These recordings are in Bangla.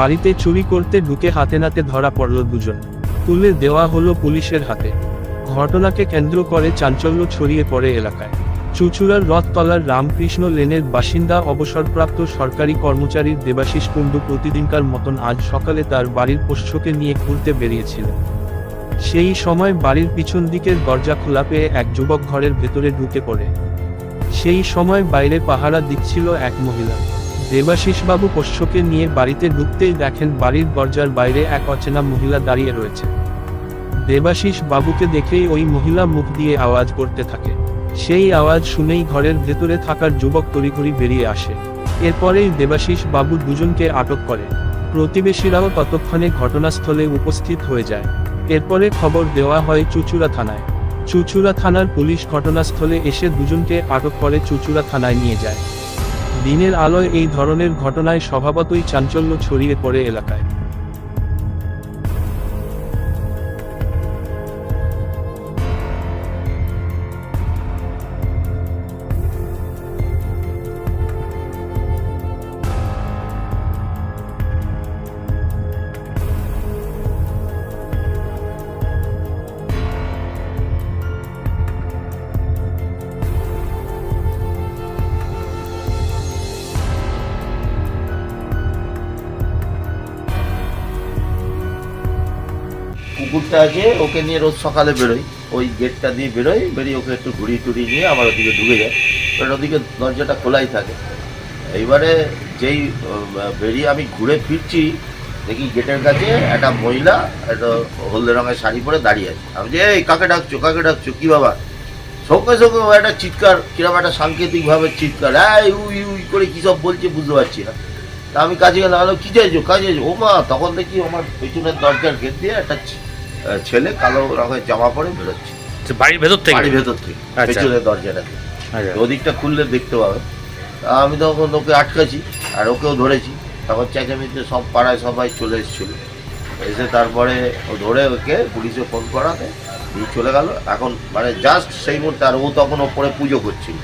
বাড়িতে চুরি করতে ঢুকে হাতে নাতে ধরা পড়ল দুজন। তুলে দেওয়া হলো পুলিশের হাতে। ঘটনাকে কেন্দ্র করে চাঞ্চল্য ছড়িয়ে পড়ে এলাকায়। চুচুড়ার রথতলার রামকৃষ্ণ লেনের বাসিন্দা অবসরপ্রাপ্ত সরকারি কর্মচারীর দেবাশিস কুণ্ডু প্রতিদিনকার মতন আজ সকালে তার বাড়ির পোষ্যকে নিয়ে ঘুরতে বেরিয়েছিলেন। সেই সময় বাড়ির পিছন দিকের দরজা খোলা পেয়ে এক যুবক ঘরের ভেতরে ঢুকে পড়ে। সেই সময় বাইরে পাহারা দিচ্ছিল এক মহিলা। দেবাশিস বাবু পোষ্যকে নিয়ে বাড়িতে ঢুকতেই দেখেন বাড়ির দরজার বাইরে এক অচেনা মহিলা দাঁড়িয়ে রয়েছে। দেবাশিস বাবুকে দেখেই ওই মহিলা মুখ দিয়ে আওয়াজ করতে থাকে। সেই আওয়াজ শুনেই ঘরের ভেতরে থাকার যুবক তড়িঘড়ি বেরিয়ে আসে। এরপরেই দেবাশিস বাবু দুজনকে আটক করে। প্রতিবেশীরাও ততক্ষণে ঘটনাস্থলে উপস্থিত হয়ে যায়। এরপরে খবর দেওয়া হয় চুচুড়া থানায়। চুচুড়া থানার পুলিশ ঘটনাস্থলে এসে দুজনকে আটক করে চুচুড়া থানায় নিয়ে যায়। দিনের আলোয় এই ধরনের ঘটনায় স্বভাবতই চাঞ্চল্য ছড়িয়ে পড়ে এলাকায়। কুকুরটা আছে, ওকে নিয়ে রোজ সকালে বেরোই। ওই গেটটা দিয়ে বেরোই, বেরিয়ে ওকে একটু ঘুরিয়ে টুরিয়ে নিয়ে আমার ওদিকে ঢুকে যায়। কারণ ওদিকে দরজাটা খোলাই থাকে। এইবারে যেই বেরিয়ে আমি ঘুরে ফিরছি, দেখি গেটের কাছে একটা মহিলা, একটা হলদে রঙের শাড়ি পরে দাঁড়িয়ে আছে। আমি যে এই, কাকে ডাকছো? কাকে ডাকছো? কী বাবা? সঙ্গে সঙ্গে একটা চিৎকার কীরকম একটা সাংকেতিকভাবে চিৎকার, এই, উই উই, করে কী সব বলছে বুঝতে পারছি না। তা আমি কাজে গেলাম কী চাইছো? কাজে ও মা, তখন দেখি আমার পেছনের দরজার গেট দিয়ে একটা ছেলে কালো রঙের জামা পরে বেরোচ্ছে। আচ্ছা, বাড়ির ভেতর থেকে? বাড়ির ভেতর থেকে আচ্ছা। পেছনের দরজাটাতে আচ্ছা। ওদিকটা খুললে দেখতে পাবে। আমি তখন ওকে আটকাছি আর ওকেও ধরেছি। তখন চেঁচামেচে সব পাড়ায় সবাই চলে এসেছিল। এসে তারপরে ও ধরে ওকে পুলিশে ফোন করাতে দিয়ে চলে গেল। এখন মানে জাস্ট সেই মুহূর্তে আর ও তখন ওপরে পুজো করছিল।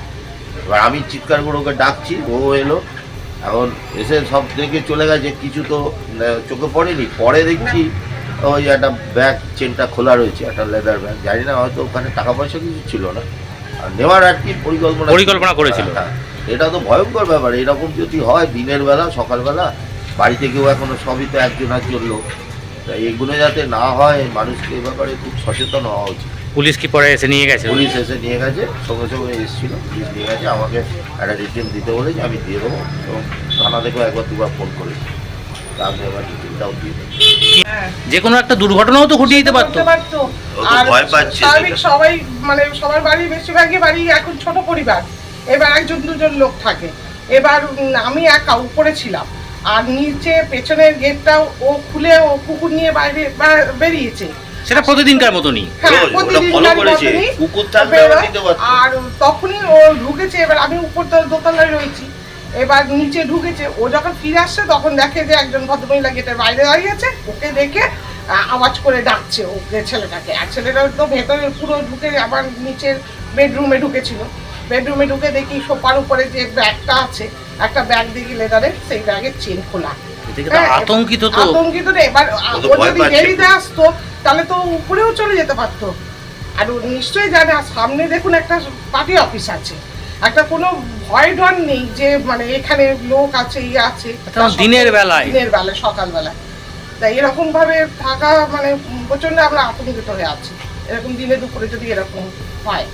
এবার আমি চিৎকার করে ওকে ডাকছি ও এলো। এখন এসে সব দেখে চলে গেছে। কিছু তো চোখে পড়েনি। পরে দেখছি ওই একটা ব্যাগ চেনটা খোলা রয়েছে একটা লেদার ব্যাগ জানি না হয়তো ওখানে টাকা পয়সা কিছু ছিল না। আর নেওয়ার আর কি পরিকল্পনা পরিকল্পনা করেছিল। হ্যাঁ, এটা তো ভয়ঙ্কর ব্যাপার এরকম যদি হয় দিনের বেলা সকালবেলা বাড়িতে কেউ এখনও সবই তো একজন একজন লোক। তাই এগুলো যাতে না হয় মানুষকে এ ব্যাপারে খুব সচেতন হওয়া উচিত। পুলিশ কি পরে এসে নিয়ে গেছে? পুলিশ এসে নিয়ে গেছে সঙ্গে সঙ্গে এসেছিল পুলিশ নিয়ে গেছে আমাকে একটা রিটেন দিতে বলেছে আমি দিয়ে দেবো। এবং থানা থেকেও একবার দুবার ফোন করেছি। যে কোনো একটা দুর্ঘটনাও তো ঘটিয়ে দিতে পারতো। আর স্বাভাবিক সবাই মানে সবার বাড়ি বেশিরভাগই বাড়ি এখন ছোট পরিবার। এবার একজন দুজন লোক থাকে। এবার আমি একা উপরে ছিলাম। আর নিচে পেছনের গেটটাও ও খুলে ও কুকুর নিয়ে বাইরে বেরিয়েছে। সেটা প্রতিদিনকার মতনই। হ্যাঁ। আর তখনই ও ঢুকেছে। এবার আমি উপর তলা- দোতলায় রয়েছি। এবার নিচে ঢুকেছে। ও যখন ফিরে আসছে তখন দেখে যে একজন ভদ্রমহিলা গেটের বাইরে দাঁড়িয়েছে। ওকে দেখে আওয়াজ করে ডাকছে ওকে ছেলেটাকে। আর ছেলেটা তো ভেতরে পুরো ঢুকে আবার নিচের বেডরুমে ঢুকেছিল। বেডরুমে ঢুকে দেখি সোফার উপরে যে ব্যাগটা আছে একটা ব্যাগ দেখি লেদারের সেই ব্যাগের চেন খোলা। হ্যাঁ, আতঙ্কিত তো? আতঙ্কিত এবার ও ও যদি। দেরিতে আসতো তাহলে তো উপরেও চলে যেতে পারতো। আর ও নিশ্চয়ই জানে সামনে দেখুন একটা পার্টি অফিস আছে। একটা কোনো ভয় ডর নেই যে মানে এখানে লোক আছে ইয়ে আছে। দিনের বেলায়। দিনের বেলায় সকালবেলায়। তাই এরকম ভাবে থাকা মানে প্রচণ্ড আমরা আতঙ্কিত হয়ে আছি। এরকম দিনে দুপুরে যদি এরকম হয়।